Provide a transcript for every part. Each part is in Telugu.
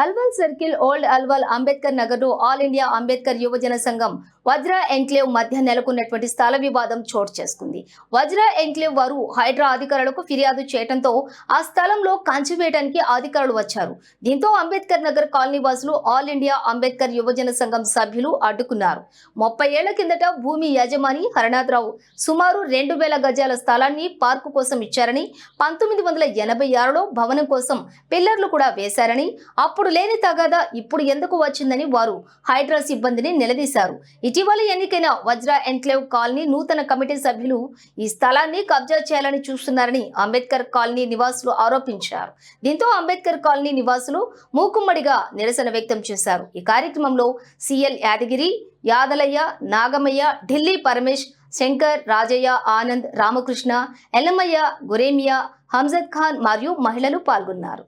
Alwal circle old Alwal Ambedkar Nagar all India Ambedkar యువజన సంఘం వజ్ర ఎంక్లేవ్ మధ్య నెలకొన్నటువంటి స్థల వివాదం చోటు చేసుకుంది. వజ్ర ఎంక్లేవ్ వారు హైడ్రా అధికారులకు ఫిర్యాదు చేయడంతో ఆ స్థలంలో కంచి వేయడానికి అధికారులు వచ్చారు. దీంతో అంబేద్కర్ నగర్ కాలనీ వాసులు ఆల్ ఇండియా అంబేద్కర్ యువజన సంఘం సభ్యులు అడ్డుకున్నారు. ముప్పై ఏళ్ళ కిందట భూమి యజమాని హరనాథరావు సుమారు రెండు వేల గజాల స్థలాన్ని పార్కు కోసం ఇచ్చారని పంతొమ్మిది వందల ఎనభై ఆరులో భవనం కోసం పిల్లర్లు కూడా వేశారని అప్పుడు లేని తగాదా ఇప్పుడు ఎందుకు వచ్చిందని వారు హైడ్రా సిబ్బందిని నిలదీశారు. ఇటీవల ఎన్నికైన వజ్ర ఎన్క్లేవ్ కాలనీ నూతన కమిటీ సభ్యులు ఈ స్థలాన్ని కబ్జా చేయాలని చూస్తున్నారని అంబేద్కర్ కాలనీ నివాసులు ఆరోపించారు. దీంతో అంబేద్కర్ కాలనీ నివాసులు మూకుమ్మడిగా నిరసన వ్యక్తం చేశారు. ఈ కార్యక్రమంలో సిఎల్ యాదగిరి యాదలయ్య నాగమయ్య ఢిల్లీ పరమేష్ శంకర్ రాజయ్య ఆనంద్ రామకృష్ణ ఎల్లమయ్య గురేమియా హంజద్ ఖాన్ మరియు మహిళలు పాల్గొన్నారు.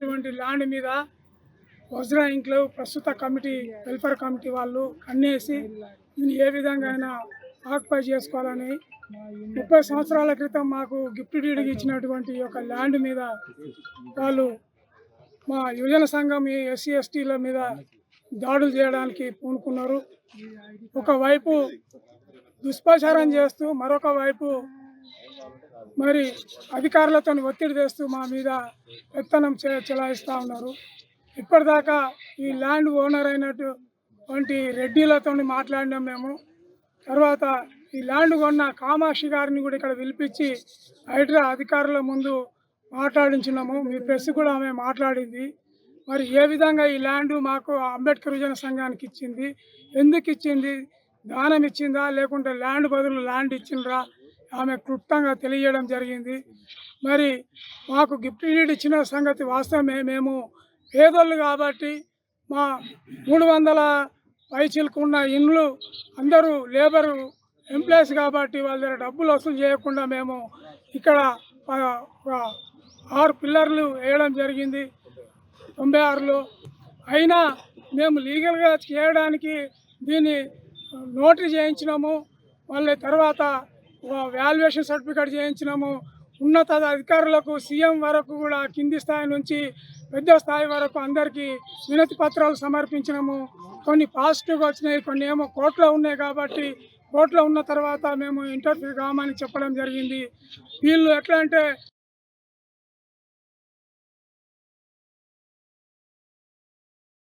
ఇటువంటి ల్యాండ్ మీద వజ్రా ఇంక్లో ప్రస్తుత కమిటీ వెల్ఫేర్ కమిటీ వాళ్ళు కన్నేసి దీన్ని ఏ విధంగా అయినా ఆక్యుపై చేసుకోవాలని ముప్పై సంవత్సరాల క్రితం మాకు గిఫ్ట్ డీడ్కి ఇచ్చినటువంటి ఈ ల్యాండ్ మీద వాళ్ళు మా యువజన సంఘం ఈ ఎస్సీ ఎస్టీల మీద దాడులు చేయడానికి పూనుకున్నారు. ఒకవైపు దుష్ప్రచారం చేస్తూ మరొక వైపు మరి అధికారులతో ఒత్తిడి తెస్తూ మా మీద పెత్తనం చే చెలాయిస్తూ ఉన్నారు. ఇప్పటిదాకా ఈ ల్యాండ్ ఓనర్ అయినటువంటి రెడ్డిలతో మాట్లాడినాం మేము. తర్వాత ఈ ల్యాండ్ కొన్న కామాక్షి గారిని కూడా ఇక్కడ పిలిపించి హైడ్రా అధికారుల ముందు మాట్లాడించినాము. మీ ప్రెస్ కూడా ఆమె మాట్లాడింది. మరి ఏ విధంగా ఈ ల్యాండ్ మాకు అంబేద్కర్ యువజన సంఘానికి ఇచ్చింది? ఎందుకు ఇచ్చింది? దానం ఇచ్చిందా? లేకుంటే ల్యాండ్ బదులు ల్యాండ్ ఇచ్చిండ్రా? ఆమె క్లుప్తంగా తెలియజేయడం జరిగింది. మరి మాకు గిఫ్ట్ డీడ్ ఇచ్చిన సంగతి వాస్తవమే. మేము పేదోళ్ళు కాబట్టి మా మూడు వందల పైచిలుకున్న ఉన్న ఇండ్లు అందరూ లేబరు ఎంప్లాయీస్ కాబట్టి వాళ్ళ దగ్గర డబ్బులు వసూలు చేయకుండా మేము ఇక్కడ ఆరు పిల్లర్లు వేయడం జరిగింది. తొంభై ఆరులో అయినా మేము లీగల్గా చేయడానికి దీన్ని నోటీస్ చేయించినాము. మళ్ళీ తర్వాత వాల్యుయేషన్ సర్టిఫికేట్ చేయించినాము. ఉన్నత అధికారులకు సీఎం వరకు కూడా కింది స్థాయి నుంచి పెద్ద స్థాయి వరకు అందరికీ వినతి పత్రాలు సమర్పించినాము. కొన్ని పాజిటివ్గా వచ్చినాయి కొన్ని ఏమో కోర్టులో ఉన్నాయి కాబట్టి కోర్టులో ఉన్న తర్వాత మేము ఇంటర్వ్యూ కామని చెప్పడం జరిగింది. వీళ్ళు ఎట్లా అంటే